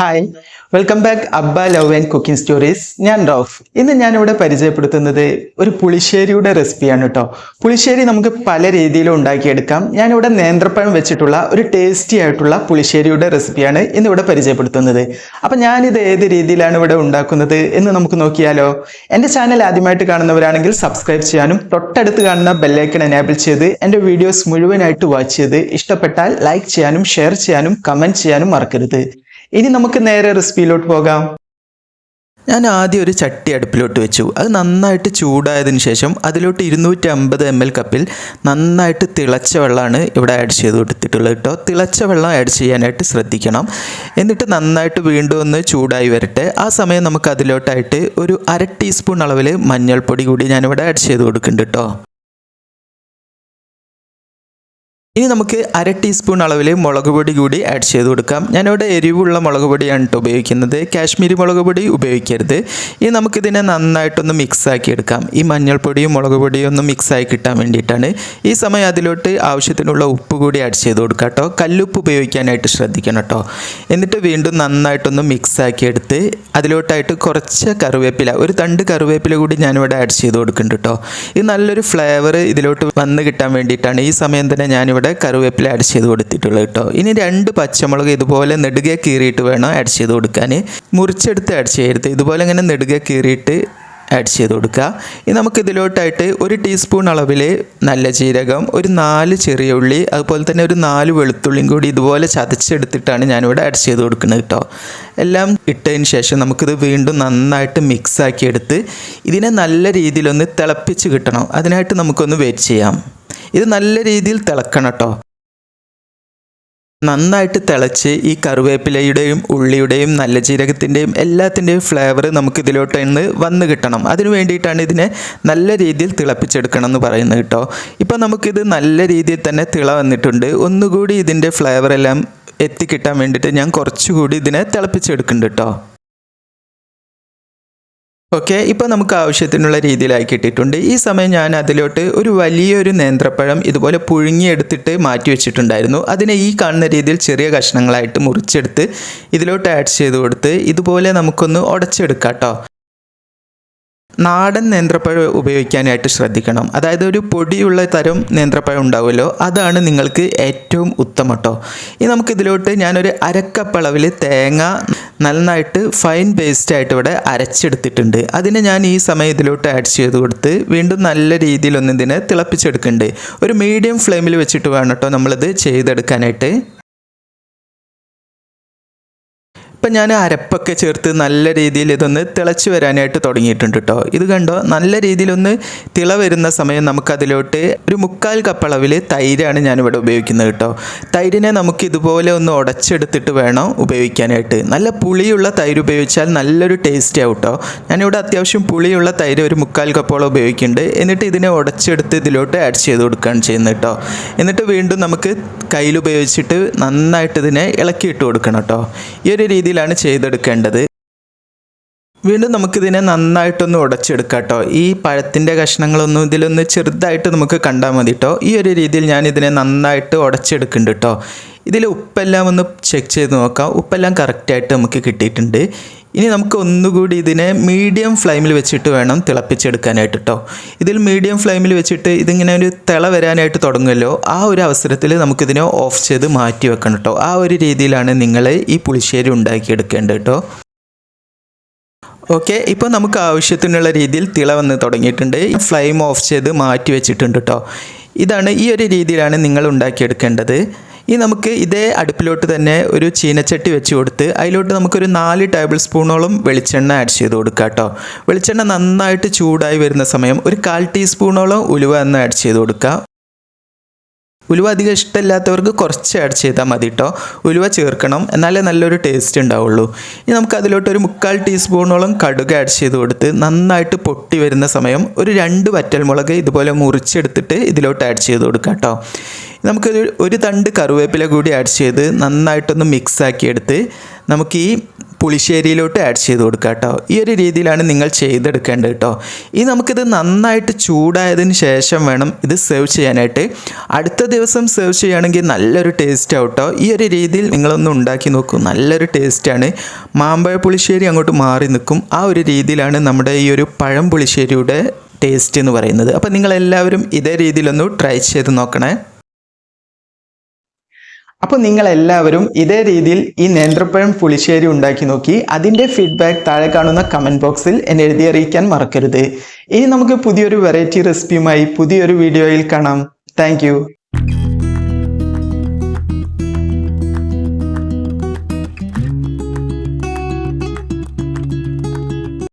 Hi welcome back അബ്ബ love and cooking stories ഞാൻ റൌഫ്. ഇന്ന് ഞാനിവിടെ പരിചയപ്പെടുത്തുന്നത് ഒരു പുളിശ്ശേരിയുടെ റെസിപ്പിയാണ് കേട്ടോ പുളിശ്ശേരി നമുക്ക് പല രീതിയിലും ഉണ്ടാക്കിയെടുക്കാം. ഞാനിവിടെ നേന്ത്രപ്പഴം വെച്ചിട്ടുള്ള ഒരു ടേസ്റ്റി ആയിട്ടുള്ള പുളിശ്ശേരിയുടെ റെസിപ്പിയാണ് ഇന്നിവിടെ പരിചയപ്പെടുത്തുന്നത്. അപ്പം ഞാനിത് ഏത് രീതിയിലാണ് ഇവിടെ ഉണ്ടാക്കുന്നത് എന്ന് നമുക്ക് നോക്കിയാലോ. എന്റെ ചാനൽ ആദ്യമായിട്ട് കാണുന്നവരാണെങ്കിൽ സബ്സ്ക്രൈബ് ചെയ്യാനും തൊട്ടടുത്ത് കാണുന്ന ബെല്ലൈക്കൺ എനേബിൾ ചെയ്ത് എന്റെ വീഡിയോസ് മുഴുവനായിട്ട് വാച്ച് ചെയ്ത് ഇഷ്ടപ്പെട്ടാൽ ലൈക്ക് ചെയ്യാനും ഷെയർ ചെയ്യാനും കമന്റ് ചെയ്യാനും മറക്കരുത്. ഇനി നമുക്ക് നേരെ റെസിപ്പിയിലോട്ട് പോകാം. ഞാൻ ആദ്യം ഒരു ചട്ടി അടുപ്പിലോട്ട് വെച്ചു. അത് നന്നായിട്ട് ചൂടായതിന് ശേഷം അതിലോട്ട് ഇരുന്നൂറ്റി അമ്പത് എം എൽ കപ്പിൽ നന്നായിട്ട് തിളച്ച വെള്ളമാണ് ഇവിടെ ആഡ് ചെയ്ത് കൊടുത്തിട്ടുള്ളത് കേട്ടോ തിളച്ച വെള്ളം ആഡ് ചെയ്യാനായിട്ട് ശ്രദ്ധിക്കണം. എന്നിട്ട് നന്നായിട്ട് വീണ്ടും ഒന്ന് ചൂടായി വരട്ടെ. ആ സമയം നമുക്ക് അതിലോട്ടായിട്ട് ഒരു അര ടീസ്പൂൺ അളവിൽ മഞ്ഞൾപ്പൊടി കൂടി ഞാനിവിടെ ആഡ് ചെയ്ത് കൊടുക്കുന്നുണ്ട് കേട്ടോ ഇനി നമുക്ക് അര ടീസ്പൂൺ അളവിൽ മുളക് പൊടി കൂടി ആഡ് ചെയ്ത് കൊടുക്കാം. ഞാനിവിടെ എരിവുള്ള മുളക് പൊടിയാണ് കേട്ടോ ഉപയോഗിക്കുന്നത്. കാശ്മീരി മുളക് പൊടി ഉപയോഗിക്കരുത്. ഇനി നമുക്കിതിനെ നന്നായിട്ടൊന്ന് മിക്സ് ആക്കി എടുക്കാം. ഈ മഞ്ഞൾപ്പൊടിയും മുളക് പൊടിയും ഒന്ന് മിക്സ് ആയി കിട്ടാൻ വേണ്ടിയിട്ടാണ്. ഈ സമയം അതിലോട്ട് ആവശ്യത്തിനുള്ള ഉപ്പ് കൂടി ആഡ് ചെയ്ത് കൊടുക്കാം കേട്ടോ കല്ലുപ്പ് ഉപയോഗിക്കാനായിട്ട് ശ്രദ്ധിക്കണം കേട്ടോ എന്നിട്ട് വീണ്ടും നന്നായിട്ടൊന്ന് മിക്സ് ആക്കി എടുത്ത് അതിലോട്ടായിട്ട് കുറച്ച് കറിവേപ്പില ഒരു തണ്ട് കറിവേപ്പില കൂടി ഞാനിവിടെ ആഡ് ചെയ്ത് കൊടുക്കുന്നുണ്ട് കേട്ടോ ഇത് നല്ലൊരു ഫ്ലേവർ ഇതിലോട്ട് വന്ന് കിട്ടാൻ വേണ്ടിയിട്ടാണ്. ഈ സമയം തന്നെ ഞാനിവിടെ കറിവേപ്പില ആഡ് ചെയ്ത് കൊടുത്തിട്ടുള്ളത് കേട്ടോ. ഇനി രണ്ട് പച്ചമുളക് ഇതുപോലെ നെടുകെ കീറിയിട്ട് വേണം ആഡ് ചെയ്ത് കൊടുക്കാൻ. മുറിച്ചെടുത്ത് ആഡ് ചെയ്യരുത്. ഇതുപോലെ ഇങ്ങനെ നെടുകെ കീറിയിട്ട് ആഡ് ചെയ്ത് കൊടുക്കുക. ഇനി നമുക്ക് ഇതിലോട്ടായിട്ട് ഒരു ടീസ്പൂൺ അളവിൽ നല്ല ജീരകം ഒരു നാല് ചെറിയ ഉള്ളി അതുപോലെ തന്നെ ഒരു നാല് വെളുത്തുള്ളിയും കൂടി ഇതുപോലെ ചതച്ചെടുത്തിട്ടാണ് ഞാനിവിടെ ആഡ് ചെയ്ത് കൊടുക്കുന്നത് കേട്ടോ. എല്ലാം ഇട്ടതിന് ശേഷം നമുക്കിത് വീണ്ടും നന്നായിട്ട് മിക്സ് ആക്കി എടുത്ത് ഇതിനെ നല്ല രീതിയിലൊന്ന് തിളപ്പിച്ച് കിട്ടണം. അതിനായിട്ട് നമുക്കൊന്ന് വെയിറ്റ് ചെയ്യാം. ഇത് നല്ല രീതിയിൽ തിളക്കണം കേട്ടോ. നന്നായിട്ട് തിളച്ച് ഈ കറിവേപ്പിലയുടെയും ഉള്ളിയുടെയും നല്ല ജീരകത്തിന്റെയും എല്ലാത്തിന്റെയും ഫ്ലേവർ നമുക്ക് ഇതിലോട്ട് ഇന്ന് വന്ന് കിട്ടണം. അതിന് വേണ്ടിയിട്ടാണ് ഇതിനെ നല്ല രീതിയിൽ തിളപ്പിച്ചെടുക്കണം എന്ന് പറയുന്നത് കേട്ടോ. ഇപ്പോൾ നമുക്കിത് നല്ല രീതിയിൽ തന്നെ തിള വന്നിട്ടുണ്ട്. ഒന്നുകൂടി ഇതിന്റെ ഫ്ലേവർ എല്ലാം എത്തിക്കിട്ടാൻ വേണ്ടിയിട്ട് ഞാൻ കുറച്ചുകൂടി ഇതിനെ തിളപ്പിച്ചെടുക്കുന്നുണ്ട് കേട്ടോ. ഓക്കെ ഇപ്പോൾ നമുക്ക് ആവശ്യത്തിനുള്ള രീതിയിലായി കിട്ടിയിട്ടുണ്ട്. ഈ സമയം ഞാൻ അതിലോട്ട് ഒരു വലിയൊരു നേന്ത്രപ്പഴം ഇതുപോലെ പുഴുങ്ങിയെടുത്തിട്ട് മാറ്റി വെച്ചിട്ടുണ്ടായിരുന്നു. അതിനെ ഈ കാണുന്ന രീതിയിൽ ചെറിയ കഷ്ണങ്ങളായിട്ട് മുറിച്ചെടുത്ത് ഇതിലോട്ട് ആഡ് ചെയ്ത് കൊടുത്ത് ഇതുപോലെ നമുക്കൊന്ന് ഉടച്ചെടുക്കാം കേട്ടോ നാടൻ നേന്ത്രപ്പഴം ഉപയോഗിക്കാനായിട്ട് ശ്രദ്ധിക്കണം. അതായത് ഒരു പൊടിയുള്ള തരം നേന്ത്രപ്പഴം ഉണ്ടാവുമല്ലോ അതാണ് നിങ്ങൾക്ക് ഏറ്റവും ഉത്തമം കേട്ടോ. ഇനി നമുക്കിതിലോട്ട് ഞാനൊരു അരക്കപ്പളവിൽ തേങ്ങ നന്നായിട്ട് ഫൈൻ പേസ്റ്റ് ആയിട്ട് ഇവിടെ അരച്ചെടുത്തിട്ടുണ്ട്. അതിനെ ഞാൻ ഈ സമയം ഇതിലോട്ട് ആഡ് ചെയ്ത് കൊടുത്ത് വീണ്ടും നല്ല ഇതിനെ തിളപ്പിച്ചെടുക്കുന്നുണ്ട്. ഒരു മീഡിയം ഫ്ലെയിമിൽ വെച്ചിട്ട് വേണം കേട്ടോ നമ്മളിത് ചെയ്തെടുക്കാനായിട്ട്. ഇപ്പം ഞാൻ അരപ്പൊക്കെ ചേർത്ത് നല്ല രീതിയിൽ ഇതൊന്ന് തിളച്ച് വരാനായിട്ട് തുടങ്ങിയിട്ടുണ്ട് കേട്ടോ ഇത് കണ്ടോ? നല്ല രീതിയിലൊന്ന് തിള വരുന്ന സമയം നമുക്കതിലോട്ട് ഒരു മുക്കാൽ കപ്പ് അളവിൽ തൈരാണ് ഞാനിവിടെ ഉപയോഗിക്കുന്നത് കേട്ടോ തൈരിനെ നമുക്ക് ഇതുപോലെ ഒന്ന് ഉടച്ചെടുത്തിട്ട് വേണം ഉപയോഗിക്കാനായിട്ട്. നല്ല പുളിയുള്ള തൈര് ഉപയോഗിച്ചാൽ നല്ലൊരു ടേസ്റ്റ് ആവും കേട്ടോ ഞാനിവിടെ അത്യാവശ്യം പുളിയുള്ള തൈര് ഒരു മുക്കാൽ കപ്പോളം ഉപയോഗിക്കുന്നുണ്ട്. എന്നിട്ട് ഇതിനെ ഉടച്ചെടുത്ത് ഇതിലോട്ട് ആഡ് ചെയ്ത് കൊടുക്കുകയാണ് ചെയ്യുന്നത് കേട്ടോ എന്നിട്ട് വീണ്ടും നമുക്ക് കയ്യിൽ ഉപയോഗിച്ചിട്ട് നന്നായിട്ട് ഇതിനെ ഇളക്കിയിട്ട് കൊടുക്കണം കേട്ടോ ഈ ഒരു രീതിയിലാണ് ചെയ്തെടുക്കേണ്ടത്. വീണ്ടും നമുക്കിതിനെ നന്നായിട്ടൊന്ന് ഉടച്ചെടുക്കാം കേട്ടോ ഈ പഴത്തിന്റെ കഷ്ണങ്ങളൊന്നും ഇതിലൊന്ന് ചെറുതായിട്ട് നമുക്ക് കണ്ടാൽ മതി കേട്ടോ ഈ ഒരു രീതിയിൽ ഞാൻ ഇതിനെ നന്നായിട്ട് ഉടച്ചെടുക്കുന്നുണ്ട് കേട്ടോ ഇതിൽ ഉപ്പെല്ലാം ഒന്ന് ചെക്ക് ചെയ്ത് നോക്കാം. ഉപ്പെല്ലാം കറക്റ്റായിട്ട് നമുക്ക് കിട്ടിയിട്ടുണ്ട്. ഇനി നമുക്ക് ഒന്നുകൂടി ഇതിനെ മീഡിയം ഫ്ലെയിമിൽ വെച്ചിട്ട് വേണം തിളപ്പിച്ചെടുക്കാനായിട്ട് കേട്ടോ ഇതിൽ മീഡിയം ഫ്ലെയിമിൽ വെച്ചിട്ട് ഇതിങ്ങനെ ഒരു തിള വരാനായിട്ട് തുടങ്ങുമല്ലോ. ആ ഒരു അവസരത്തിൽ നമുക്കിതിനെ ഓഫ് ചെയ്ത് മാറ്റി വെക്കണം കേട്ടോ ആ ഒരു രീതിയിലാണ് നിങ്ങൾ ഈ പുളിശ്ശേരി ഉണ്ടാക്കിയെടുക്കേണ്ടത് കേട്ടോ ഓക്കെ ഇപ്പോൾ നമുക്ക് ആവശ്യത്തിനുള്ള രീതിയിൽ തിള വന്ന് തുടങ്ങിയിട്ടുണ്ട്. ഫ്ലെയിം ഓഫ് ചെയ്ത് മാറ്റി വെച്ചിട്ടുണ്ട് കേട്ടോ ഇതാണ് ഈ ഒരു രീതിയിലാണ് നിങ്ങൾ ഉണ്ടാക്കിയെടുക്കേണ്ടത്. ഈ നമുക്ക് ഇതേ അടുപ്പിലോട്ട് തന്നെ ഒരു ചീനച്ചട്ടി വെച്ച് കൊടുത്ത് അതിലോട്ട് നമുക്കൊരു നാല് ടേബിൾ സ്പൂണോളം വെളിച്ചെണ്ണ ആഡ് ചെയ്ത് കൊടുക്കുക കേട്ടോ. വെളിച്ചെണ്ണ നന്നായിട്ട് ചൂടായി വരുന്ന സമയം ഒരു കാൽ ടീസ്പൂണോളം ഉലുവ എന്ന് ആഡ് ചെയ്ത് കൊടുക്കുക ഉലുവ അധികം ഇഷ്ടമില്ലാത്തവർക്ക് കുറച്ച് ആഡ് ചെയ്താൽ മതി കേട്ടോ. ഉലുവ ചേർക്കണം എന്നാലേ നല്ലൊരു ടേസ്റ്റ് ഉണ്ടാവുള്ളൂ. ഇനി നമുക്ക് അതിലോട്ട് ഒരു മുക്കാൽ ടീസ്പൂണോളം കടുക് ആഡ് ചെയ്ത് കൊടുത്ത് നന്നായിട്ട് പൊട്ടി വരുന്ന സമയം ഒരു രണ്ട് വറ്റൽമുളക് ഇതുപോലെ മുറിച്ചെടുത്തിട്ട് ഇതിലോട്ട് ആഡ് ചെയ്ത് കൊടുക്കാം കേട്ടോ. നമുക്കൊരു ഒരു തണ്ട് കറിവേപ്പില കൂടി ആഡ് ചെയ്ത് നന്നായിട്ടൊന്ന് മിക്സ് ആക്കിയെടുത്ത് നമുക്ക് ഈ പുളിശ്ശേരിയിലോട്ട് ആഡ് ചെയ്ത് കൊടുക്കുക കേട്ടോ ഈ ഒരു രീതിയിലാണ് നിങ്ങൾ ചെയ്തെടുക്കേണ്ടത് കേട്ടോ ഈ നമുക്കിത് നന്നായിട്ട് ചൂടായതിന് ശേഷം വേണം ഇത് സെർവ് ചെയ്യാനായിട്ട്. അടുത്ത ദിവസം സെർവ് ചെയ്യുകയാണെങ്കിൽ നല്ലൊരു ടേസ്റ്റ് ആവട്ടോ ഈ ഒരു രീതിയിൽ നിങ്ങളൊന്ന് ഉണ്ടാക്കി നോക്കൂ. നല്ലൊരു ടേസ്റ്റാണ് മാമ്പഴ പുളിശ്ശേരി അങ്ങോട്ട് മാറി നിൽക്കും. ആ ഒരു രീതിയിലാണ് നമ്മുടെ ഈ ഒരു പഴം പുളിശ്ശേരിയുടെ ടേസ്റ്റ് എന്ന് പറയുന്നത്. അപ്പോൾ നിങ്ങളെല്ലാവരും ഇതേ രീതിയിലൊന്ന് ട്രൈ ചെയ്ത് നോക്കണേ. അപ്പോൾ നിങ്ങൾ എല്ലാവരും ഇതേ രീതിയിൽ ഈ നേന്ത്രപ്പഴം പുളിശ്ശേരി ഉണ്ടാക്കി നോക്കി. അതിന്റെ ഫീഡ്ബാക്ക് താഴെ കാണുന്ന കമന്റ് ബോക്സിൽ എന്നെ എഴുതി അറിയിക്കാൻ മറക്കരുത്. ഇനി നമുക്ക് പുതിയൊരു വെറൈറ്റി റെസിപ്പിയുമായി പുതിയൊരു വീഡിയോയിൽ കാണാം. താങ്ക്